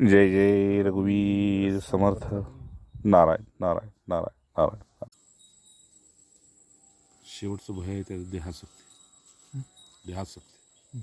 जय जय रघुवीर समर्थ. नारायण नारायण नारायण नारायण. शेवटचं भय आहे त्याचं देहासक्ती. देहासक्ती.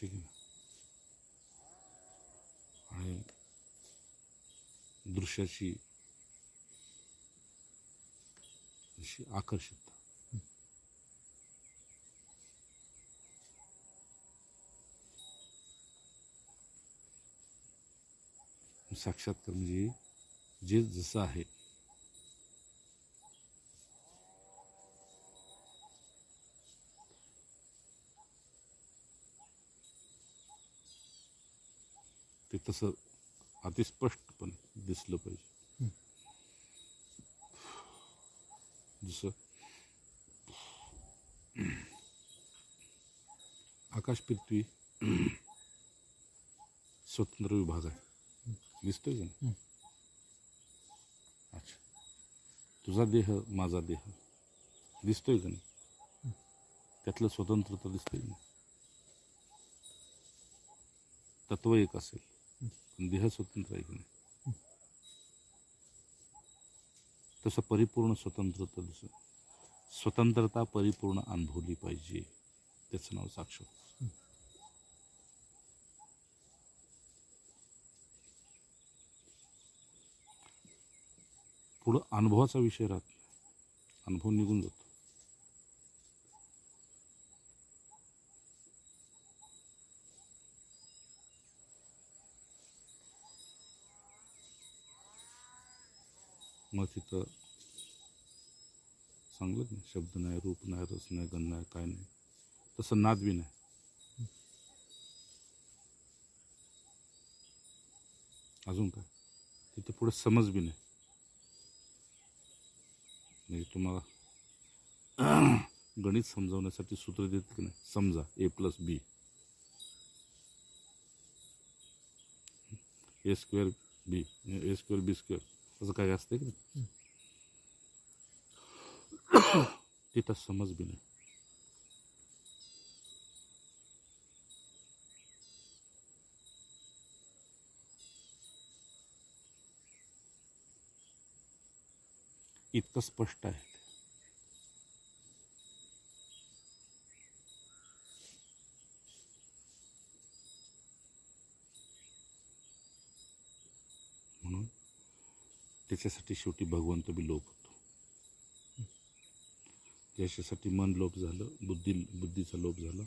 ठीक आहे ना? आणि दृश्याची अशी साक्षात्कार म्हणजे जे जसं आहे. ते तसं अतिस्पष्टपणे दिसलं पाहिजे. जसं आकाश पृथ्वी स्वतंत्र विभाग आहे. दिसतोय का? नाही? अच्छा. तुझा देह माझा देह. दिसतोय का नाही? त्यातलं स्वतंत्रता दिसतोय का नाही? तत्व एक असेल. पण देह स्वतंत्र आहे की नाही? तसं परिपूर्ण स्वतंत्रता दिसत. स्वतंत्रता परिपूर्ण अनुभवली पाहिजे. त्याचं नाव साक्षात पुढं अनुभवाचा विषय राहत. नाही अनुभव निघून जातो. मग तिथं सांगलं नाही शब्द नाही रूप नाही रस नाही गंध नाही काय नाही. तसं नाद बी नाही. अजून काय? तिथे पुढे समज बी नाही. म्हणजे तुम्हाला गणित समजावण्यासाठी सूत्र देत की नाही? समजा A plus B A square B A square B square असं काय असतं की नाही? तिथं समज बी नाही. इतकं स्पष्ट आहे म्हणून त्याच्यासाठी शेवटी भगवंत बी लोप होतो. ज्याच्यासाठी मन लोप झालं बुद्धी बुद्धीचा लोप झाला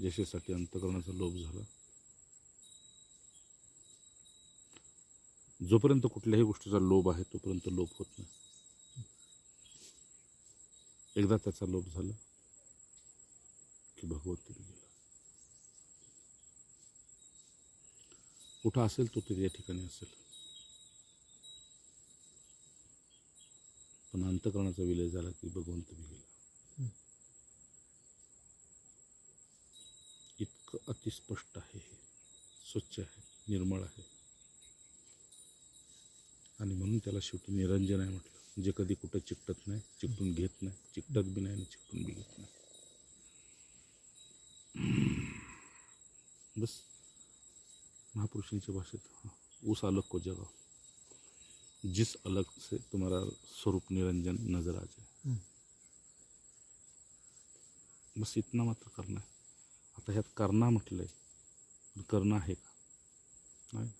ज्याच्यासाठी अंतकरणाचा लोप झाला जोपर्यंत कुठल्याही गोष्टीचा लोभ आहे तोपर्यंत लोभ होत नाही. एकदा त्याचा लोभ झाला की भगवत गेला. कुठं असेल तो तरी या ठिकाणी असेल. पण अंतकरणाचा विलय झाला की भगवंत बी गेला. इतकं अतिस्पष्ट आहे हे. स्वच्छ आहे निर्मळ आहे. आणि म्हणून त्याला शेवटी निरंजन आहे म्हटलं. जे कधी कुठं चिकटत नाही चिकटून घेत नाही चिकटत बी नाही आणि चिकटून बी घेत नाही. बस. महापुरुषांच्या भाषेत उस अलग को जगाओ जिस अलग से तुम्हारा स्वरूप निरंजन नजर आ जाए. बस इतना मात्र करना है. आता ह्यात करना म्हटलंय करणं आहे का? नाही.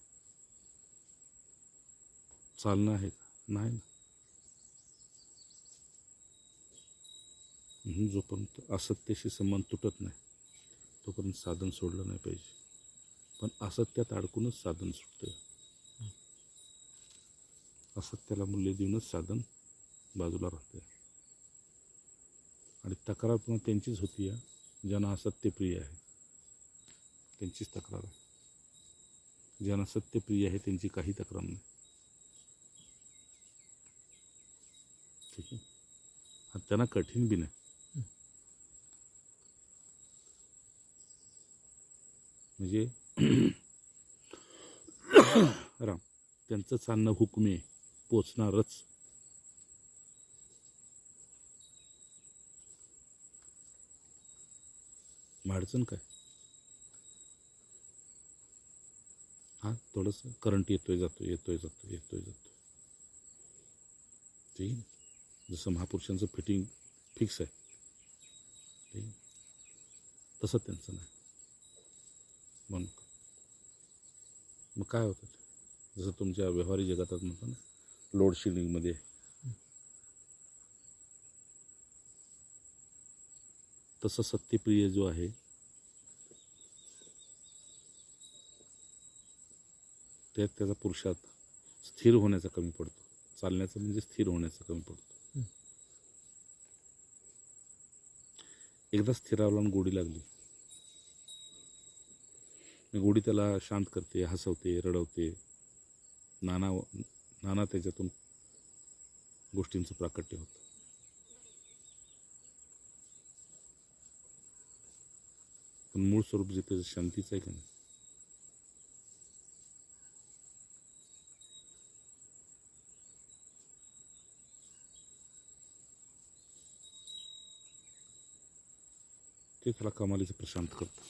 चालणं आहे का? नाही ना. म्हणून जोपर्यंत असत्याशी संबंध तुटत नाही तोपर्यंत साधन सोडलं नाही पाहिजे. पण असत्यात अडकूनच साधन सुटतं असत्याला मूल्य देऊनच साधन बाजूला राहते आणि तक्रार पुन्हा त्यांचीच होती या ज्यांना असत्य प्रिय आहे. त्यांचीच तक्रार आहे. ज्यांना सत्य प्रिय आहे त्यांची काही तक्रार नाही. असते आहे त्यांना कठीण बी नाही. म्हणजे राम त्यांचं चालणं हुकमी आहे. पोचणारच. अडचण काय? हा थोडंसं करंट येतोय जातो येतोय जातो येतोय जातो ठीक जसं महापुरुषांचं फिटिंग फिक्स आहे. ठीक? तसं त्यांचं नाही. म्हणून. मग काय होतं? जसं तुमच्या व्यवहारी जगातात म्हणतो ना लोड शेडिंगमध्ये तसं सत्यप्रिय जो आहे त्यात त्याचा पुरुषार्थ स्थिर होण्याचा कमी पडतो. चालण्याचं म्हणजे स्थिर होण्याचा कमी पडतो. एकदा स्थिरावला आणि गोडी लागली. मी गोडी त्याला शांत करते हसवते रडवते. नाना नाना त्याच्यातून गोष्टींचं प्राकट्य होतं. पण मूळ स्वरूप जिथे शांतीचं आहे का नाही? त्याला कमालीचं प्रशांत करतो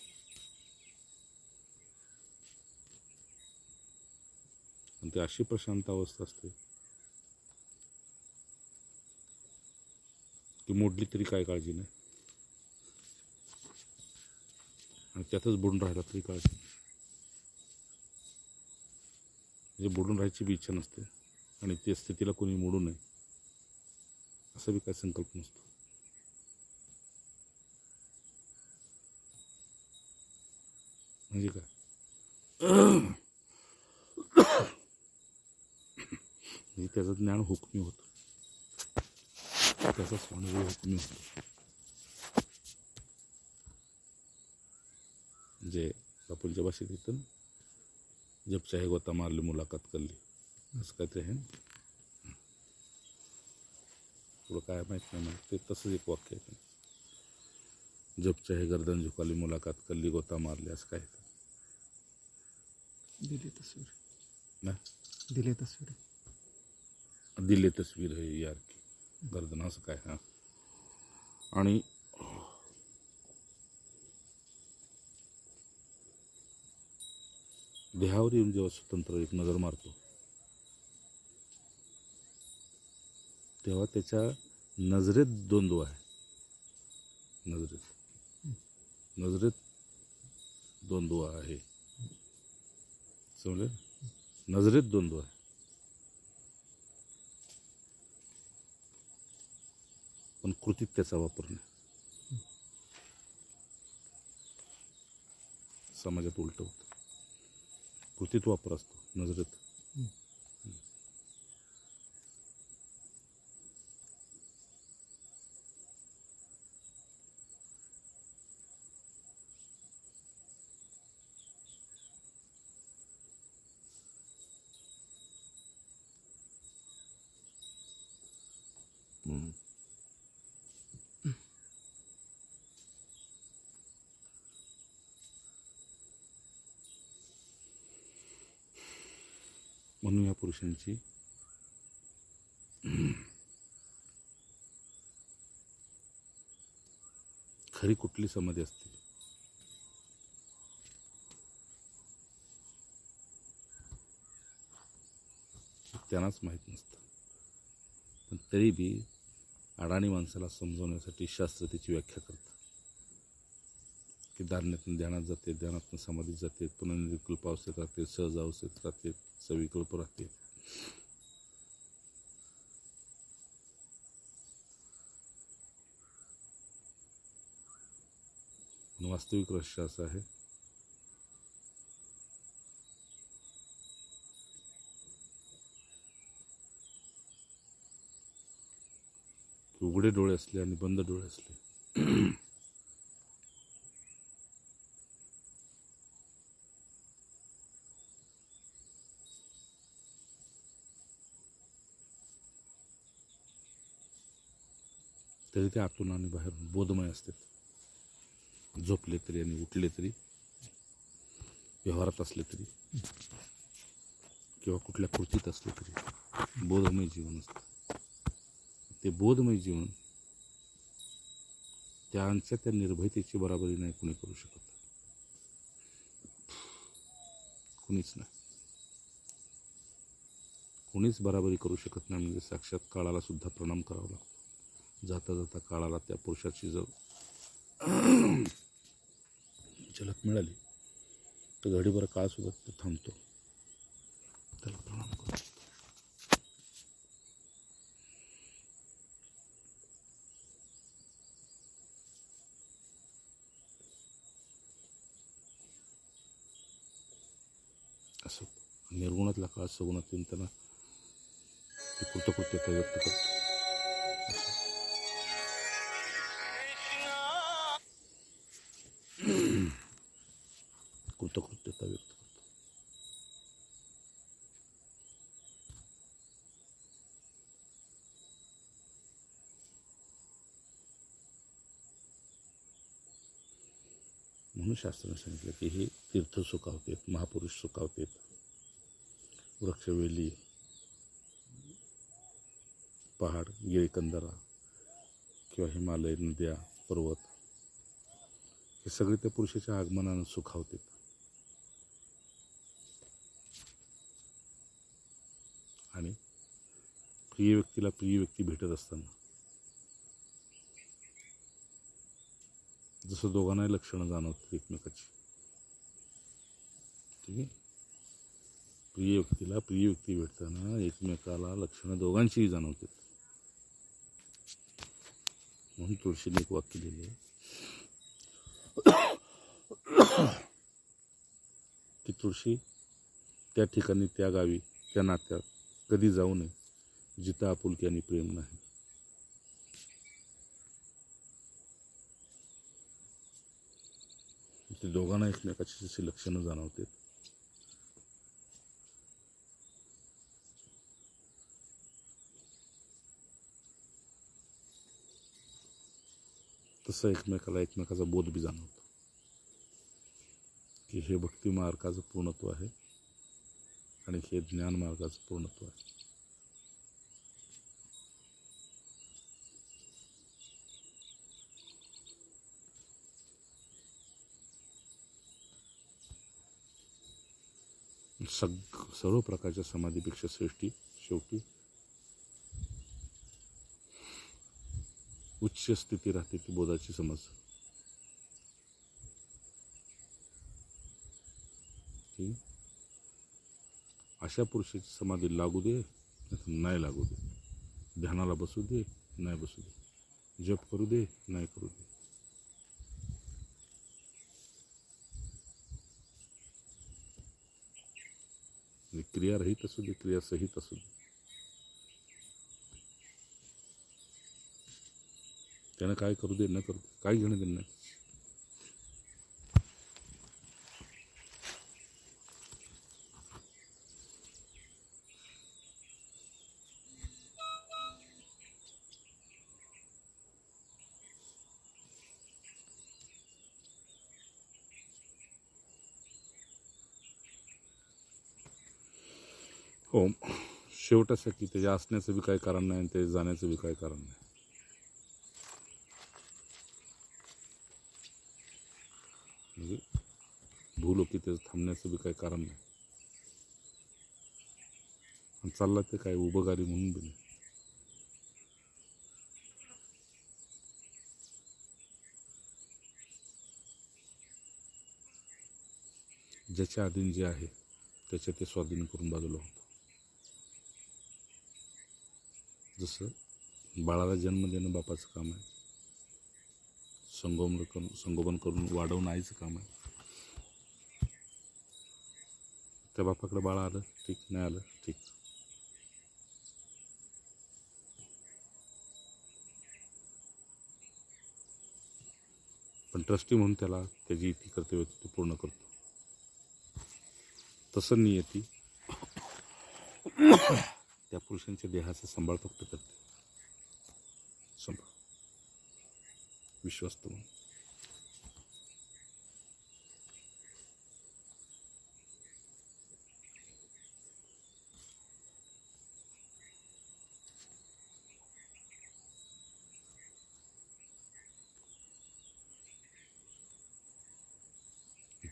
आणि ती अशी प्रशांत अवस्था असते की मोडली तरी काय काळजी नाही आणि त्यातच बुडून राहिला तरी काळजी नाही म्हणजे बुडून राहायची बी इच्छा नसते आणि त्या स्थितीला कोणी मोडू नये असा बी काय संकल्प नसतो म्हणजे काय? म्हणजे त्याचं ज्ञान हुकमी होतं. त्याचा स्वानुभव हुकमी होतो. जे बापूंच्या भाषेत येतं ना जब चाहे गोता मारली मुलाखत करली. असं काहीतरी आहे पुढं काय माहीत नाही मला. ते तसंच एक वाक्य आहे. ते. जब चाहे गर्दन झुकाली मुलाखत करली गोता मारली असं काय दिली तस्वीर. दिली तस्वीर. दिले तस्वीर है यार की. गर्दन असं काय हां. आणि देहावर येऊन जेव्हा स्वतंत्र एक नजर मारतो तेव्हा त्याच्या नजरेत द्वंद्व आहे. नजरेत. नजरेत द्वंद्व आहे. समजले नजरेत द्वंद्व आहे पण कृतीत त्याचा वापर नाही. समाजात उलट होतं. कृतीत वापर असतो नजरेत. म्हणून या पुरुषांची. खरी कुठली समाधी असते? त्यांनाच माहीत नसतं. पण तरी बी अडाणी माणसाला समजवण्यासाठी शास्त्र त्याची व्याख्या करतं की धारण्यातून ध्यानात जाते ध्यानातून समाधीत जाते पुन्हा निर्विकल्प अवस्थेत राहते सहज अवस्थेत राहते सविकल्प राहते. वास्तविक रहस्य असं आहे. उघडे डोळे असले आणि बंद डोळे असले. तरी ते आतून आणि बाहेरून बोधमय असतात झोपले तरी आणि उठले तरी व्यवहारात असले तरी किंवा कुठल्या कृतीत असले तरी बोधमय जीवन असतं. ते बोधमय जीवन त्यांच्या त्या निर्भयतेची बराबरी नाही कुणी करू शकत. कुणीच नाही. कुणीच बराबरी करू शकत नाही म्हणजे साक्षात काळाला सुद्धा प्रणाम करावा लागतो. जाता जाता काळाला त्या पुरुषाची जर झलक मिळाली तर घडीभर काळसुद्धा तो थांबतो. त्याला प्रणाम करतो. असं निर्गुणातला काळ सगुणात येऊन त्यांना कृतकृत्यता व्यक्त करतो. कृतकृत्यता व्यक्त करतो म्हणून शास्त्राने सांगितलं की हे तीर्थ सुखावतेत महापुरुष सुखावतेत वृक्षवेली पहाड गिळीकंदरा किंवा हिमालय नद्या पर्वत हे सगळे त्या पुरुषाच्या आगमनानं सुखावतेत आणि प्रिय व्यक्तीला प्रिय व्यक्ती भेटत असताना जसं दोघांनाही लक्षणं जाणवतात एकमेकाची ठीक आहे? प्रिय व्यक्तीला प्रिय व्यक्ती भेटताना एकमेकाला लक्षणं दोघांचीही जाणवतात म्हणून तुळशीने एक वाक्य लिहिले ती तुळशी त्या ठिकाणी त्या गावी त्या नात्यात कधी जाऊ नये जिथं आपुलकी आणि प्रेम नाही. ते दोघांना एकमेकाची जशी लक्षणं जाणवतात. तसं एकमेकाला एकमेकाचा बोध बी जाणवतो. की हे भक्ती मार्गाचं पूर्णत्व आहे आणि हे ज्ञान मार्गाचं पूर्णत्व आहे. सग सर्व प्रकारच्या समाधीपेक्षा सृष्टी शेवटी उच्च स्थिती राहते ती बोधाची समज. ठीक अशा पुरुषाची समाधी लागू दे नाही लागू दे. ध्यानाला बसू दे नाही बसू दे. जप करू दे नाही करू दे. आणि क्रिया रहित असू दे क्रिया सहित असू दे. त्यानं काय करू दे न करू दे काय घेणं देणं नाही. हो शेवट असं की त्याच्या असण्याचं बी काही कारण नाही आणि ते जाण्याचं बी काही कारण नाही म्हणजे भूलोकी त्याचं थांबण्याचं बी काही कारण नाही. आणि चालला ते काय उभं गाडी म्हणून बी नाही. ज्याच्या अधीन जे आहे त्याच्या ते स्वाधीन करून बाजूला होतं. जसं बाळाला जन्म देणं बापाचं काम आहे. संगोपन करून संगोपन करून वाढवून आईचं काम आहे. त्या बापाकडे बाळ आलं ठीक. नाही आलं ठीक. पण ट्रस्टी म्हणून त्याला त्याची ती कर्तव्य होती ती पूर्ण करतो. तसं नियती त्या पुरुषांच्या देहाचा सांभाळ फक्त करते. सांभाळ. विश्वस्त म्हणून.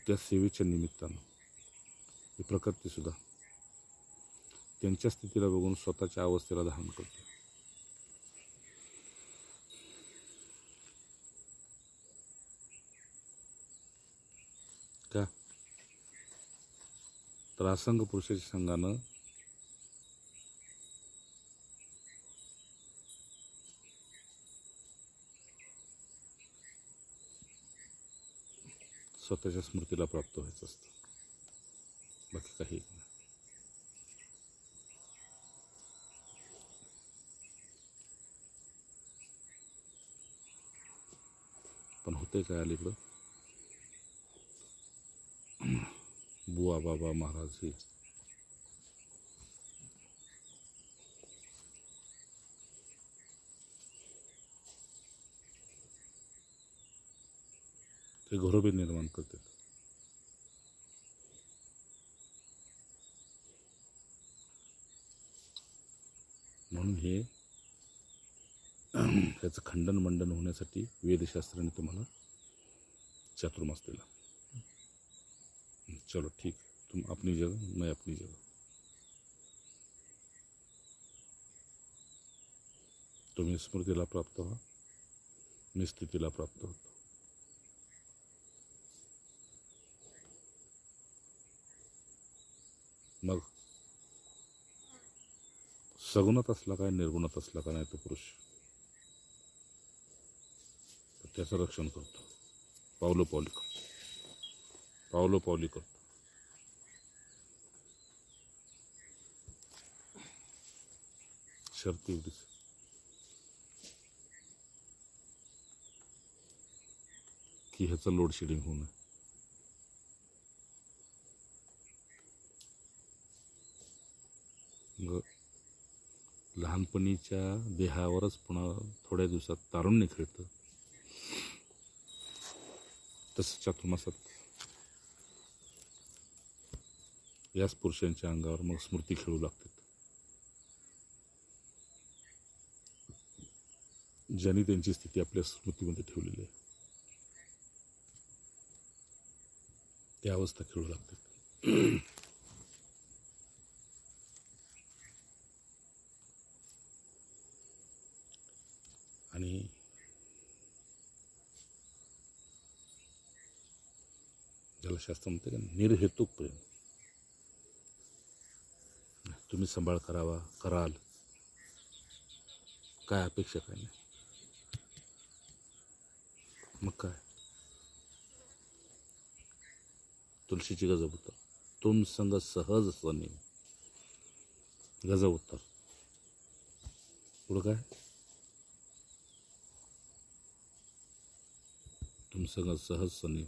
त्या सेवेच्या निमित्तानं ही प्रकृतीसुद्धा त्यांच्या स्थितीला बघून स्वतःच्या अवस्थेला धारण करते. का? तर असंघ पुरुषाच्या संघानं स्वतःच्या स्मृतीला प्राप्त व्हायचं असतं. बाकी काही नाही. पण होते काय अलीकडं? बुवा बाबा महाराज ते घरोबे निर्माण करतात म्हणून हे ह्याचं खंडन मंडन होण्यासाठी वेदशास्त्राने तुम्हाला चातुर्मास दिला. चलो ठीक. तुम अपनी जगह मैं अपनी जगह. तुम्ही स्मृतीला प्राप्त व्हा. मी स्थितीला प्राप्त होतो. मग सगुणात असला काय निर्गुणात असला का नाही तो पुरुष. त्याचं रक्षण करतो. पावलो पावली करतो. पावलो पावली करतो. शर्त एवढीच की ह्याचं लोड शेडिंग होऊ नये मग लहानपणीच्या देहावरच पुन्हा थोड्या दिवसात तारुण्य खेळतं तसं चातुर्मासात याच पुरुषांच्या अंगावर मग स्मृती खेळू लागतात. ज्यांनी त्यांची स्थिती आपल्या स्मृतीमध्ये ठेवलेली आहे त्या अवस्था खेळू लागतात. आणि ज्याला शास्त्र म्हणते का निर्हेतुक प्रेम तुम्ही सांभाळ करावा कराल. काय अपेक्षा काय नाही. मग काय? तुळशीची गजब उत्तर तुम संग सहज सनी गजब उत्तर पुढं काय? तुम सहज सनी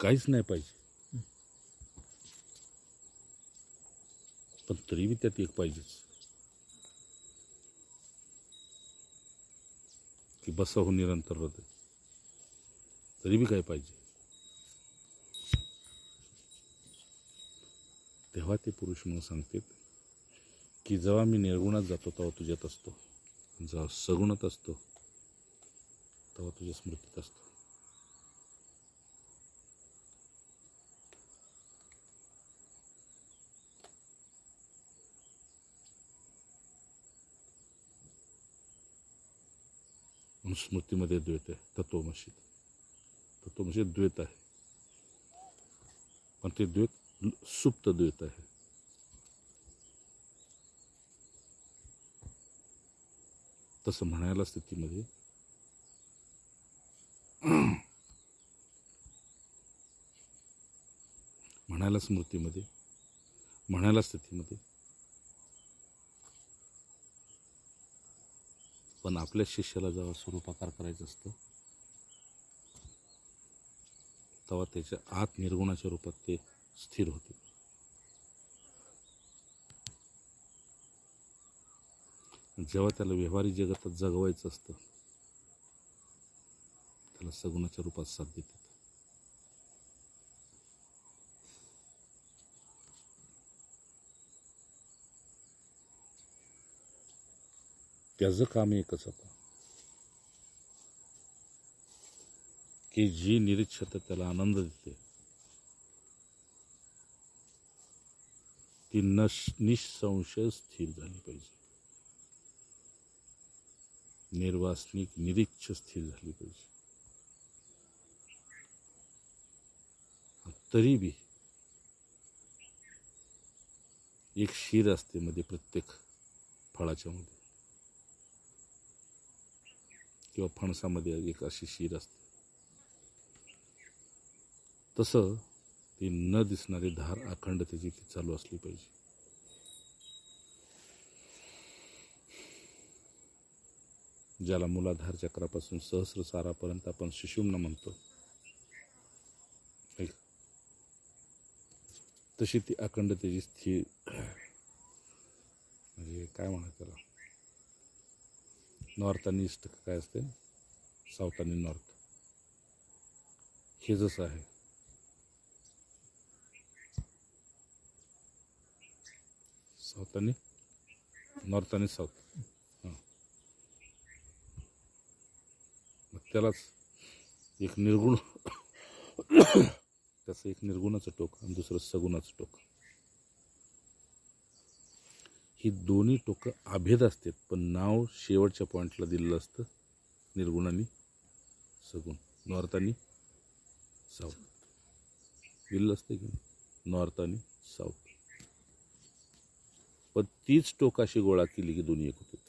काहीच नाही पाहिजे. पण तरी बी त्यात एक पाहिजेच. की बसावं निरंतर होते तरी बी काय पाहिजे. तेव्हा ते पुरुष म्हणून सांगतात की जेव्हा मी निर्गुणात जातो तेव्हा तुझ्यात असतो. जेव्हा सगुणात असतो तेव्हा तुझ्या स्मृतीत असतो स्मृतीमध्ये द्वैत आहे तत्वमशी तत्वमशी द्वैत आहे पण ते द्वैत सुप्त द्वैत आहे तसं म्हणायला स्थितीमध्ये म्हणायला स्मृतीमध्ये म्हणायला स्थितीमध्ये. पण आपल्या शिष्याला जेव्हा स्वरूपाकार करायचं असतं तेव्हा त्याच्या आत निर्गुणाच्या रूपात ते स्थिर होते. जेव्हा त्याला व्यवहारिक जगतात जगवायचं असतं त्याला सगुणाच्या रूपात साथ देतात. त्याचं काम एकच होतं. की जी निरीक्षता त्याला आनंद देते ती नश निःसंशय स्थिर झाली पाहिजे. निर्वासनिक निरीक्ष स्थिर झाली पाहिजे. तरी बी एक शीर असते मध्ये प्रत्येक फळाच्या मध्ये. किंवा फणसामध्ये एक अशी शीर असते. तसं ती न दिसणारी धार अखंड त्याची ती चालू असली पाहिजे. ज्याला मुलाधार चक्रापासून सहस्रसारापर्यंत आपण सुषुम्न म्हणतो. तशी ती अखंड त्याची स्थिर म्हणजे काय म्हणा त्याला? नॉर्थ आणि ईस्ट काय असते? साऊथ आणि नॉर्थ. हे जसं आहे. साऊथ आणि नॉर्थ आणि साऊथ. हां. मग त्यालाच एक निर्गुण त्याचं एक निर्गुणाचं टोक आणि दुसरं सगुणाचं टोक. ही दोन्ही टोकं अभेद असतात पण नाव शेवटच्या पॉईंटला दिलेलं असतं. निर्गुणाने सगुण. नॉर्थ आणि साऊथ. दिलेलं असतं की नॉर्थ आणि साऊथ. पण तीच टोक अशी गोळा केली की दोन्ही एक होते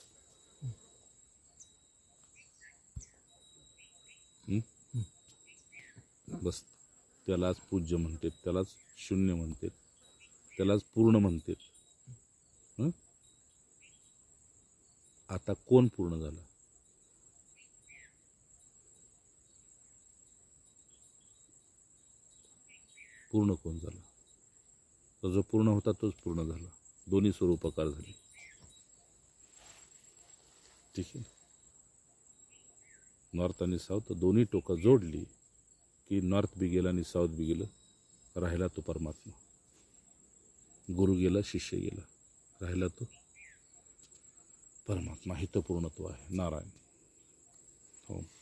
बस. त्यालाच पूज्य म्हणतात त्यालाच शून्य म्हणतात त्यालाच पूर्ण म्हणतात. आता कोण पूर्ण झाला? पूर्ण कोण झाला? तर जो पूर्ण होता तोच पूर्ण झाला. दोन्ही स्वरूपकार झाले. ठीक आहे नॉर्थ आणि साऊथ दोन्ही टोकं जोडली की नॉर्थ बी गेलं आणि साऊथ बी गेलं राहिला तो परमात्मा. गुरु गेला शिष्य गेला राहिला तो परमात्मा हितपूर्णत्व आहे नारायण. हो.